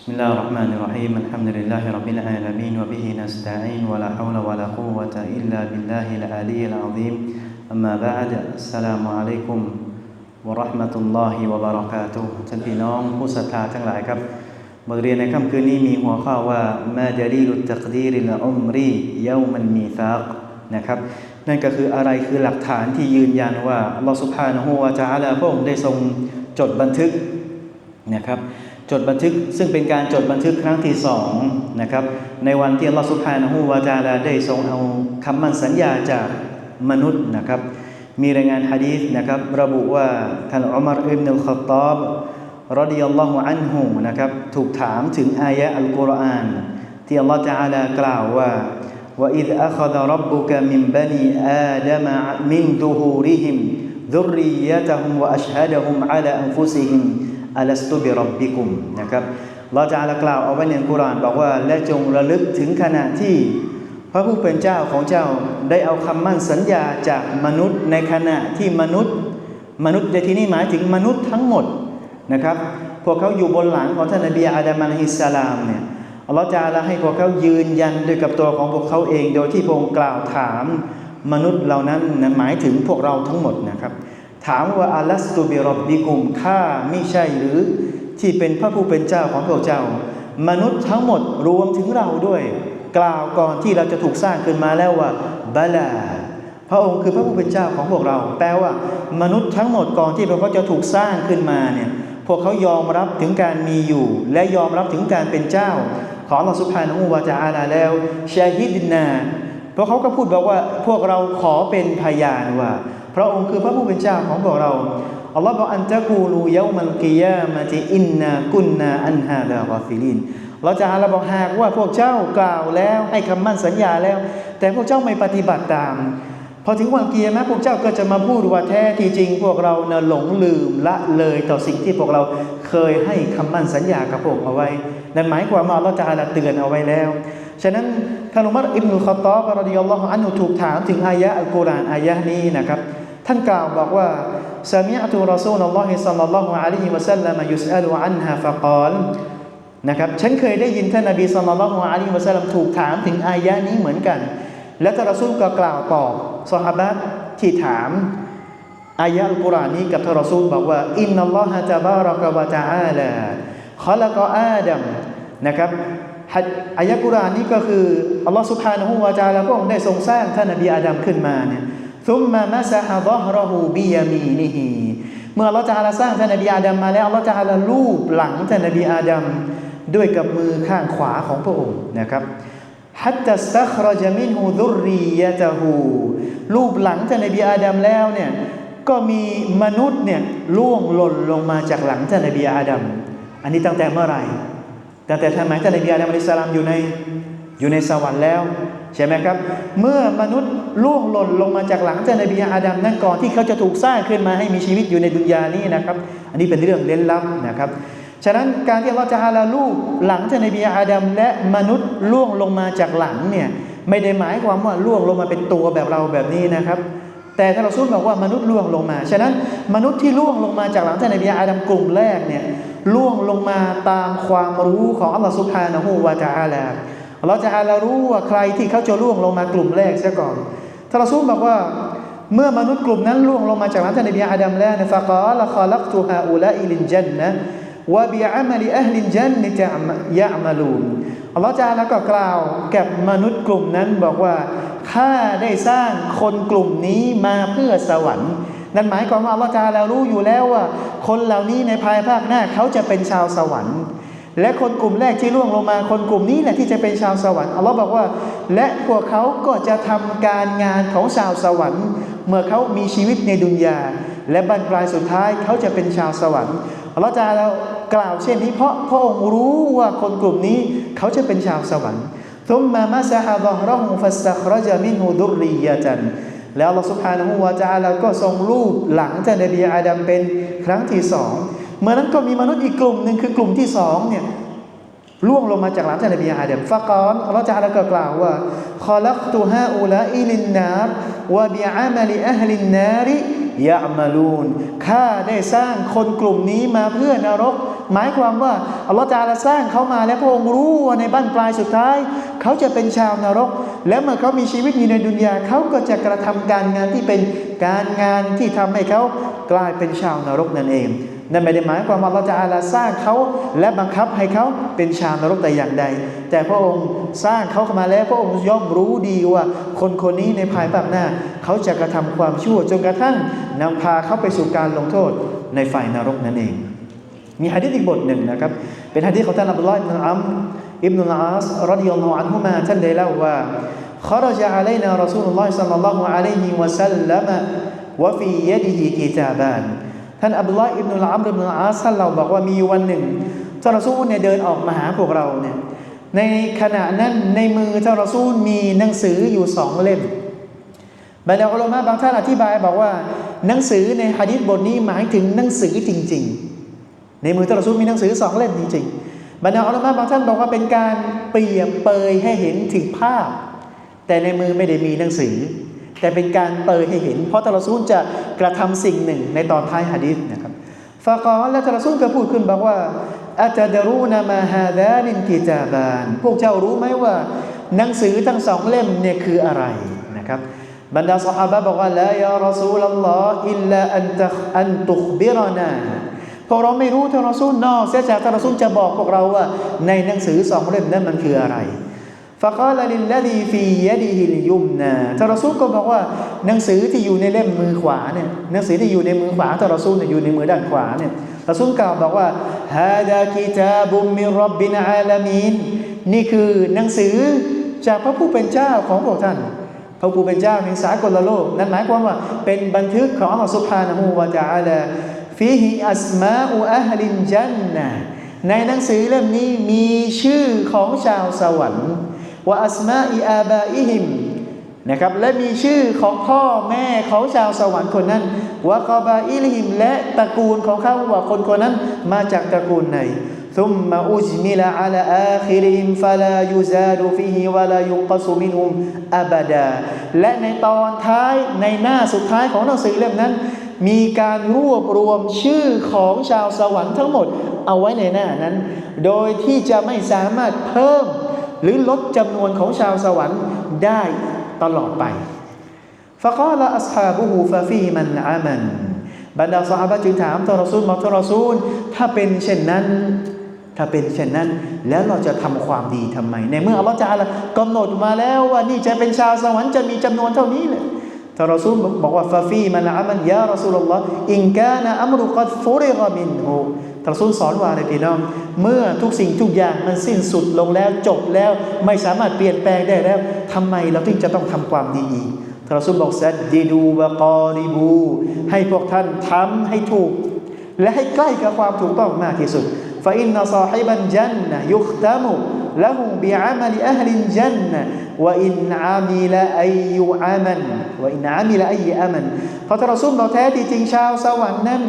بسم الله الرحمن الرحيم الحمد لله رب العالمين وبه نستعين ولا حول ولا قوة إلا بالله العلي العظيم أما بعد السلام عليكم ورحمة الله وبركاته ท่านพี่น้องผู้ศรัทธาทั้งหลายครับบทเรียนในค่ำคืนนี้มีหัวข้อว่ามาดาลีลุตักดีริลอุมรีเยามันมีซากนะครับ นั่นก็คืออะไรคือหลักฐานที่ยืนยันว่าอัลลอฮฺสุบฮานะฮูวะจาอาลาพระองค์ได้ทรงจดบันทึกนะครับ จดบันทึกซึ่งเป็นการจดบันทึกครั้งที่สองนะครับในวันที่อัลลอฮฺสุบฮานะฮูวะจาอาลาได้ทรงเอาคำมั่นสัญญาจากมนุษย์นะครับ มีรายงานฮะดีษนะครับ ระบุว่าท่านอุมารอิบนุลขัตตาบรดิยัลลอฮุอันฮุนะครับ ถูกถามถึงอายะอัลกุรอาน ที่อัลลอฮฺจาอาลากล่าวว่า وإذ أخذ ربك من بني آدم من ظهورهم ذريتهم وأشهدهم على أنفسهم อัลสตุบิรบบิกุมนะครับเราจะอ่ละกล่าวเอาไว้ในกุรานบอกว่าและจงระลึกถึงขณะที่ พระผู้เป็นเจ้าของเจ้าได้เอาคำมั่นสัญญาจากมนุษย์ในขณะที่มนุษย์ มนุษย์ในที่นี้หมายถึงมนุษย์ทั้งหมดนะครับ พวกเขาอยู่บนหลังของท่านนบีอาดัมอะลัยฮิสลามเนี่ยเราจะอ่านะละให้พวกเขายืนยันด้วยกับตัวของพวกเขาเอง โดยที่พงกล่าวถามมนุษย์เหล่านั้นหมายถึงพวกเราทั้งหมดนะครับ ถามว่าอัลัสตูบิรบบิกุมข้าไม่ใช่หรือที่เป็นพระผู้เป็นเจ้าของพวกเจ้า มนุษย์ทั้งหมดรวมถึงเราด้วย กล่าวก่อนที่เราจะถูกสร้างขึ้นมาแล้วว่าบาลาพระองค์คือพระผู้เป็นเจ้าของพวกเรา แปลว่า มนุษย์ทั้งหมดก่อนที่พวกเขาจะถูกสร้างขึ้นมาเนี่ยพวกเขายอมรับถึงการมีอยู่ และยอมรับถึงการเป็นเจ้า ของอัลลอฮฺสุบฮานะฮูวาจาอาลาแล้วชาฮิดนาเพราะเขาก็พูดบอกว่าพวกเราขอเป็นพยานว่า พระองค์คือพระผู้เป็นเจ้าของพวกเราอัลลอฮฺบอกอันจะกูลูเยามันกิยามาติอินนากุนนาอันฮาดากอฟิลินเราจะอาลาบอกหากว่าพวกเจ้ากล่าวแล้วให้คำมั่นสัญญาแล้ว แต่พวกเจ้าไม่ปฏิบัติตาม พอถึงวันเกียร์นะพวกเจ้าก็จะมาพูดว่าแท้ที่จริงพวกเราเนะหลงลืมละเลยต่อสิ่งที่พวกเราเคยให้คำมั่นสัญญากับพวกเอาไว้ นั่นหมายความว่าเราจะอาลาเตือนเอาไว้แล้ว ฉะนั้นท่านอุมัรอิบนุลขตอบรดิยัลลอฮุอันุถูกถามถึงอายะอัลกุรอานอายะนี้นะครับ ท่านกล่าวบอกว่าสามีอัตุรอซูลลอฮิสัลลัลลอฮุอะลัยฮิวะสัลลัมยุสอัลอันฮะฟะกาลนะครับ ฉันเคยได้ยินท่านนบีสัลลัลลอฮุอะลัยฮิวะสัลลัมถูกถามถึงอายะนี้เหมือนกัน และท่านรอซูลก็กล่าวตอบซอฮาบะที่ถามอายะอัลกุรอานนี้กับท่านรอซูลบอกว่าอินนัลลอฮะตะบารักวะตะอาลาขลักอาดัมนะครับอายะกุรอานนี้ก็คืออัลลอฮ์สุบฮานะฮูวะตะอาลาพระองค์ได้ทรงสร้างท่านนบีอาดัมขึ้นมาเนี่ยซุมมามัสฮะดะฮรหูบิยามีนิฮีเมื่ออัลลอฮ์จะอาลาสร้างท่านนบีอาดัมมาแล้วอัลลอฮ์จะอาลาลูบหลังท่านนบีอาดัมด้วยกับมือข้างขวาของพระองค์นะครับ ฮัตตัสตัครจามินฮูดุรียะตะฮูรูปหลังท่านนบีอาดัมแล้วเนี่ยก็มีมนุษย์เนี่ยล่วงหล่นลงมาจากหลังท่านนบีอาดัมอันนี้ตั้งแต่เมื่อไหร่ตั้งแต่ท่านหมายท่านนบีอาดัมอะลัยฮิสลามอยู่ในอยู่ในสวรรค์แล้วใช่ไหมครับ เมื่อมนุษย์ล่วงหล่นลงมาจากหลังท่านนบีอาดัมนั่นก่อนที่เขาจะถูกสร้างขึ้นมาให้มีชีวิตอยู่ในดุนยานี้นะครับ อันนี้เป็นเรื่องเล้นลับนะครับ ฉะนั้นการที่เราจะฮาลาลูกหลังท่านนบีอาดัมและมนุษย์ล่วงลงมาจากหลังเนี่ยไม่ได้หมายความว่าล่วงลงมาเป็นตัวแบบเราแบบนี้นะครับ แต่ถ้าเราสู้บอกว่ามนุษย์ล่วงลงมา ฉะนั้นมนุษย์ที่ล่วงลงมาจากหลังท่านนบีอาดัมกลุ่มแรกเนี่ยล่วงลงมาตามความรู้ของอัลลอฮฺสุบฮานะฮูวาตาอาลาเราจะอาลารู้ว่าใครที่เขาจะล่วงลงมากลุ่มแรกเสียก่อนท่านรอซูลบอกว่าเมื่อมนุษย์กลุ่มนั้นล่วงลงมาจากหลังท่านนบีอาดัมแล้วนะฟะกาละคอลักตุฮาอุลาอิลินจันนะ วะบิอามลิอัลลินจันนิจะยะมาลูนอัลลอฮฺจะแล้วก็กล่าวแก่มนุษย์กลุ่มนั้นบอกว่าข้าได้สร้างคนกลุ่มนี้มาเพื่อสวรรค์นั่นหมายความว่าอัลลอฮฺจะแล้วรู้อยู่แล้วว่า คนเหล่านี้ในภายภาคหน้าเขาจะเป็นชาวสวรรค์ และคนกลุ่มแรกที่ล่วงลงมาคนกลุ่มนี้แหละที่จะเป็นชาวสวรรค์อัลลอฮ์บอกว่า และพวกเขาก็จะทำการงานของชาวสวรรค์ เมื่อเขามีชีวิตในดุนยา และบรรปลายสุดท้ายเขาจะเป็นชาวสวรรค์อัลลอฮฺจะเรากล่าวเช่นนี้เพราะพระองค์รู้ว่าคนกลุ่มนี้เขาจะเป็นชาวสวรรค์ทุมมามาซาฮะดอรอฮุฟัสซัครจามินูดุริยาจันแล้วอัลลอฮฺสุบฮานะฮูวาจาลาก็ทรงรูปหลังจากนบีอาดัมเป็นครั้งที่สองเมื่อนั้นก็มีมนุษย์อีกกลุ่มหนึ่งคือกลุ่มที่สองเนี่ย ล่วงลงมาจากหลังท่านนบีอาดัมฟะกอนอัลลอฮฺจะอาลก็กล่าวว่าขอลักตุฮาอุลาอิลินนารวะบิอามัลิอัลลินนาริยะมาลูนข้าได้สร้างคนกลุ่มนี้มาเพื่อนรก หมายความว่าอัลลอฮฺจาลาสร้างเขามาแล้วพระองค์รู้ว่าในบ้านปลายสุดท้าย เขาจะเป็นชาวนรก และเมื่อเขามีชีวิตอยู่ในดุนยาเขาก็จะกระทำการงานที่เป็นการงานที่ทำให้เขากลายเป็นชาวนรกนั่นเอง นั่นไม่ได้หมายความว่าเราจะอาลาสร้างเขาและบังคับให้เขาเป็นชาวนรกแต่อย่างใด แต่พระองค์สร้างเขาเข้ามาแล้วพระองค์ย่อมรู้ดีว่าคนคนนี้ในภายภาคหน้า เขาจะกระทำความชั่วจนกระทั่งนำพาเขาไปสู่การลงโทษในฝ่ายนรกนั่นเอง มีฮะดิษอีกบทหนึ่งนะครับ เป็นฮะดิษของท่านอับดุลลอฮ์อิบนุอัมรอิบนุลอาสรดิยัลลอฮุอันฮุมาท่านได้เล่าว่า خرج علينا رسول الله صلى الله عليه وسلم وفي يده كتابان ท่านอับดุลลอฮ์อิบนุลอัมรุบนุลอาสท่านเราบอกว่ามีวันหนึ่งท่ารอซูลเนี่ยเดินออกมาหาพวกเราเนี่ยในขณะนั้นในมือท่ารอซูลมีหนังสืออยู่สองเล่มบรรดาอัลลอฮ์บางท่านอธิบายบอกว่าหนังสือในฮะดิษบทนี้หมายถึงหนังสือจริง ๆ ในมือท่ารอซูลมีหนังสือสองเล่มจริงๆบรรดาอัลลอฮ์บางท่านบอกว่าเป็นการเปรียบเปยให้เห็นถึงภาพ แต่ในมือไม่ได้มีหนังสือ แต่เป็นการเปยให้เห็น เพราะทารอซูลจะกระทำสิ่งหนึ่งในตอนท้ายฮะดิษนะครับฟากอและทารอซูลก็พูดขึ้นบอกว่าอาจจะรู้นามาฮาดานินกิจาบาน พวกเจ้ารู้ไหมว่า หนังสือทั้งสองเล่มเนี่ยคืออะไรนะครับบรรดาสหายบอกว่าละยารอซูลลลอฮ์อิลลาอันตะอันตุคบิรนาพวกเราไม่รู้ท่านรอซูลนอกเสียจากท่านรอซูลจะบอกพวกเราว่า ในหนังสือสองเล่มนั้นมันคืออะไร ฟะกาลลิลลดีฟียดีฮิลยุมนาท่านรอซูลก็บอกว่าหนังสือที่อยู่ในเล่มมือขวาเนี่ยหนังสือที่อยู่ในมือขวาท่านรอซูลเนี่ยอยู่ในมือด้านขวาเนี่ยรอซูลกล่าวบอกว่าฮาดากิตาบุมมิรับบินอาลามีนนี่คือหนังสือจากพระผู้เป็นเจ้าของพวกท่าน พระผู้เป็นเจ้าแห่งสากลโลก นั่นหมายความว่าเป็นบันทึกของอัลลอฮฺสุบฮานะฮูวะตะอาลาฟีฮิอัสมาอุอัฮลินจันนะในหนังสือเล่มนี้มีชื่อของชาวสวรรค์ ว่าอัสมาอิอาบาอิฮิมนะครับและมีชื่อของพ่อแม่ของชาวสวรรค์คนนั้นวะกอบาอิลฮิมและตระกูลของเขาว่าคนคนนั้นมาจากตระกูลไหน ثم أجمل على آخرهم فلا يزاد فيه ولا ينقص منهم أبدا และในตอนท้ายในหน้าสุดท้ายของหนังสือเล่มนั้น มีการรวบรวมชื่อของชาวสวรรค์ทั้งหมดเอาไว้ในหน้านั้น โดยที่จะไม่สามารถเพิ่ม หรือลดจำนวนของชาวสวรรค์ได้ตลอดไปฟะกอละอัสฮาบุฮูฟะฟีมันอามันบรรดาสหายจึงถามทรซูลบอกทรซูลถ้าเป็นเช่นนั้น ถ้าเป็นเช่นนั้น แล้วเราจะทำความดีทำไม ในเมื่ออัลลอฮฺจาระกำหนดมาแล้วว่านี่จะเป็นชาวสวรรค์จะมีจำนวนเท่านี้เลยทรซูลบอกว่าฟะฟีมันอามันยารอซูลลลอฮ์อิงกานะอัมรุกัดฟุริกะมินฮู ทารอซูลสอนว่าอะไรพี่น้อง เมื่อทุกสิ่งทุกอย่างมันสิ้นสุดลงแล้วจบแล้วไม่สามารถเปลี่ยนแปลงได้แล้วทำไมเราถึงจะต้องทำความดีอีกทารอซูลบอกซัดดีดูวะกอริบู ให้พวกท่านทำให้ถูก และให้ใกล้กับความถูกต้องมากที่สุดฟาอินนซาฮิบันจันนะยุคตามุละหูบิอามัลอัฮลินจันนะวะอินอามิละอัยยุอามันวอินอามิละอัยอามันเพราะทารอซูลบอกแท้ที่จริงชาวสวรรค์นั้น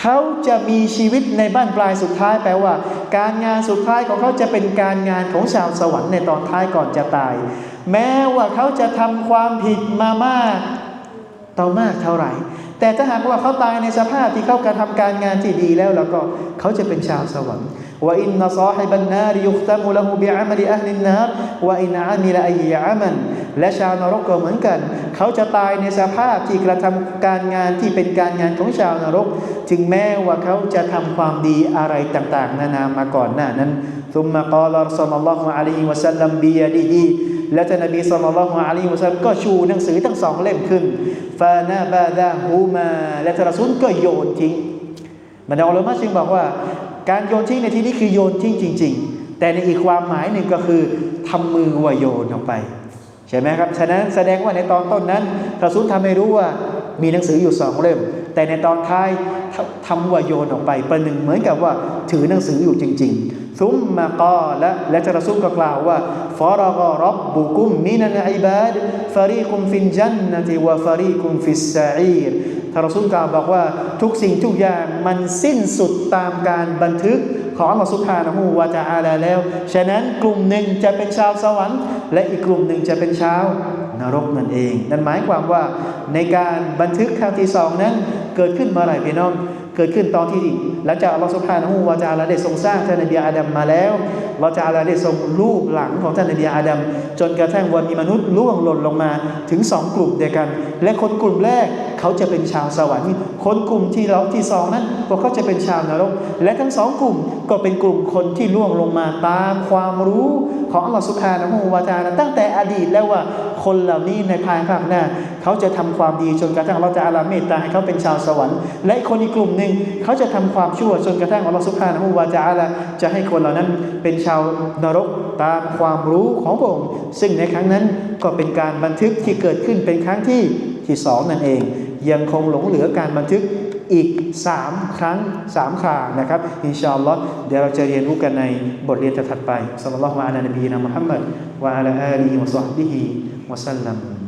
เขาจะมีชีวิตในบ้านปลายสุดท้ายแปลว่า การงานสุดท้ายของเขาจะเป็นการงานของชาวสวรรค์ในตอนท้ายก่อนจะตาย แม้ว่าเขาจะทำความผิดมามากต่อมากเท่าไหร่ แต่ถ้าหากว่าเขาตายในสภาพที่เขากระทำการงานที่ดีแล้วแล้วก็เขาจะเป็นชาวสวรรค์ ว่าอินนซาฮิบันนาริยุคตมุละหูบิอามัลิอัลลินนารว่าอินอามิละอัยอามันและชาวนรกก็เหมือนกัน เขาจะตายในสภาพที่กระทำการงานที่เป็นการงานของชาวนรก ถึงแม้ว่าเขาจะทำความดีอะไรต่าง ๆ นานามาก่อนหน้านั้น ثم قال صلى الله عليه وسلم بيده และท่านนบีสุลต่านละฮ์อะลัยฮิวะซัลลัมก็ชูหนังสือทั้งสองเล่มขึ้นฟานาบาดาฮูมาและท่านรอซูลก็โยนทิ้งบรรดาอัลลอฮ์จึงบอกว่า การโยนทิ้งในที่นี้คือโยนทิ้งจริง ๆ แต่ในอีกความหมายหนึ่งก็คือทำมือว่าโยนออกไปใช่ไหมครับ ฉะนั้นแสดงว่าในตอนต้นนั้นระสุนทำให้รู้ว่ามีหนังสืออยู่สองเล่มแต่ในตอนท้าย ทำว่าโยนออกไป ประหนึ่งเหมือนกับว่าถือหนังสืออยู่จริง ๆ ซุมมากอและและจะรอซูลก็กล่าวว่าฟารกรับบุกุมมินันอิบาดฟารีกุมฟินจันนติวะฟารีกุมฟิสซาอีรทารอซูลกล่าวบอกว่าทุกสิ่งทุกอย่างมันสิ้นสุดตามการบันทึกของอัลลอฮฺสุบฮานะฮูวะตะอาลาแล้ว ฉะนั้นกลุ่มหนึ่งจะเป็นชาวสวรรค์ และอีกกลุ่มหนึ่งจะเป็นชาวนรกนั่นเอง นั่นหมายความว่าในการบันทึกครั้งที่สองนั้น เกิดขึ้นเมื่อไหร่พี่น้อง กิดขึ้นตอนที่หลังจากอัลลอฮฺสุบฮานะฮูวะตะอาลาได้ทรงสร้างท่านนบีอาดัมมาแล้วเราจะอาลาได้ทรงรูปหลังของท่านนบีอาดัมจนกระทั่งวันมีมนุษย์ล่วงหล่นลงมาถึงสองกลุ่มเดียวกัน และคนกลุ่มแรกเขาจะเป็นชาวสวรรค์ คนกลุ่มที่เราที่สองนั้นพวกเขาจะเป็นชาวนรก และทั้งสองกลุ่มก็เป็นกลุ่มคนที่ล่วงลงมาตามความรู้ของอัลลอฮฺสุบฮานะฮูวาลาตั้งแต่อดีตแล้วว่าคนเหล่านี้ในภายภาคหน้า เขาจะทำความดีจนกระทั่งเราจะอาลาเมตตาให้เขาเป็นชาวสวรรค์ และคนอีกกลุ่มหนึ่งเขาจะทำความชั่วจนกระทั่งอัลลอฮฺสุบฮานะฮูวะตะอาลาจะให้คนเหล่านั้นเป็นชาวนรกตามความรู้ของพระองค์ซึ่งในครั้งนั้นก็เป็นการบันทึกที่เกิดขึ้นเป็นครั้งที่ที่สองนั่นเอง ยังคงหลงเหลือการบันทึกอีก 3 ครั้ง 3ครานะครับอินชาอัลลอฮ์เดี๋ยวเราจะเรียนรู้กันในบทเรียนถัดไปสัลลัลลอฮุอะลัยฮิวะซัลลัมวะอะลาอาลีวะซอฮบิฮิวะซัลลัม